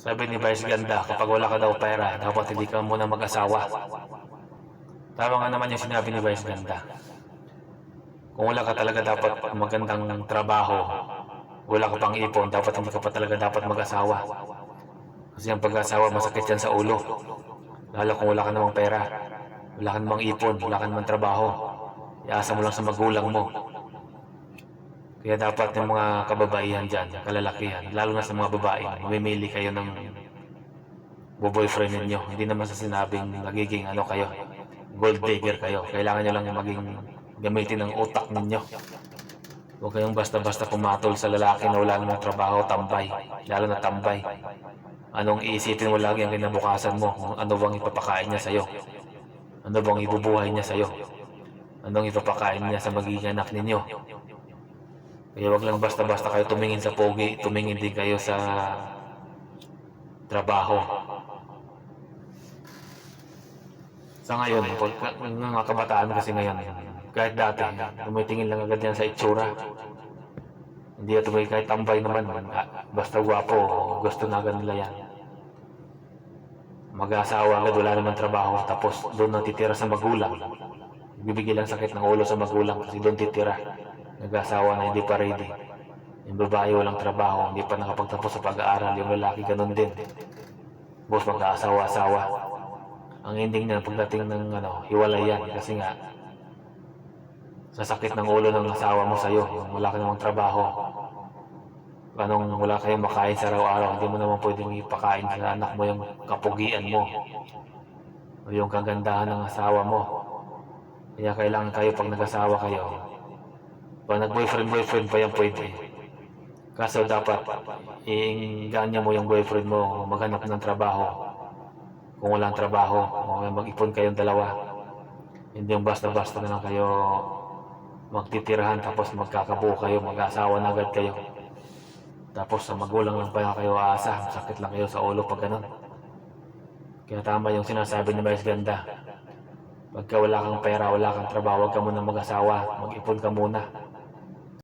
Sabi ni Vice Ganda, kapag wala ka daw pera, dapat hindi ka muna mag-asawa. Tama nga naman yung sinabi ni Vice Ganda. Kung wala ka talaga dapat magandang trabaho, wala ka pang ipon, dapat hindi ka pa talaga dapat mag-asawa. Kasi ang pag-asawa masakit yan sa ulo. Lalo kung wala ka namang pera, wala ka namang ipon, wala ka namang trabaho. Iasa mo lang sa magulang mo. Kaya dapat yung mga kababaihan dyan, kalalakihan, lalo na sa mga babae, mamimili kayo ng boyfriend ninyo. Hindi naman sa sinabing nagiging ano kayo, gold digger kayo. Kailangan nyo lang maging gamitin ng utak ninyo. Huwag kayong basta-basta pumatol sa lalaki na wala namang trabaho, tambay. Lalo na tambay. Anong iisipin mo lagi ang kinabukasan mo? Ano bang ipapakain niya sa'yo? Ano bang ibubuhay niya sa'yo? Anong ipapakain niya sa magiging anak ninyo? Kaya wag lang basta-basta kayo tumingin sa pogi, tumingin din kayo sa trabaho. Sa ngayon, mga kabataan kasi ngayon, kahit dati, tumitingin lang agad yan sa itsura. Hindi na tumingin kahit tambay naman, ah, basta gwapo, gusto na agad nila yan. Mag-asawa agad, wala naman trabaho, tapos doon natitira sa magulang. Bibigyan lang sakit ng ulo sa magulang kasi doon titira. Nag-asawa na hindi pa ready. Yung babae walang trabaho, hindi pa nakapagtapos sa pag-aaral. Yung lalaki ganun din. Boss mag-aasawa-asawa. Ang ending niya pagdating ng ano, hiwalay yan kasi nga sa sakit ng ulo ng asawa mo sa'yo, yung wala ka namang trabaho. Anong wala kayong makain sa araw-araw, hindi mo naman pwedeng ipakain sa anak mo yung kapugian mo. O yung kagandahan ng asawa mo. Kaya kailangan kayo pag nag-asawa kayo, pag nag-boyfriend-boyfriend pa yan pwede. Kaso dapat, iinganya mo yung boyfriend mo, maghanap ng trabaho. Kung walang trabaho, mag-ipon kayong dalawa. Hindi yung basta-basta na lang kayo magtitirahan tapos magkakabuo kayo, mag-asawa na agad kayo. Tapos sa magulang lang pa kayo aasa, sakit lang kayo sa ulo pag ganun. Kaya tama yung sinasabi ni Vice Ganda. Pagka wala kang pera, wala kang trabaho, huwag ka muna mag-asawa, mag-ipon ka muna.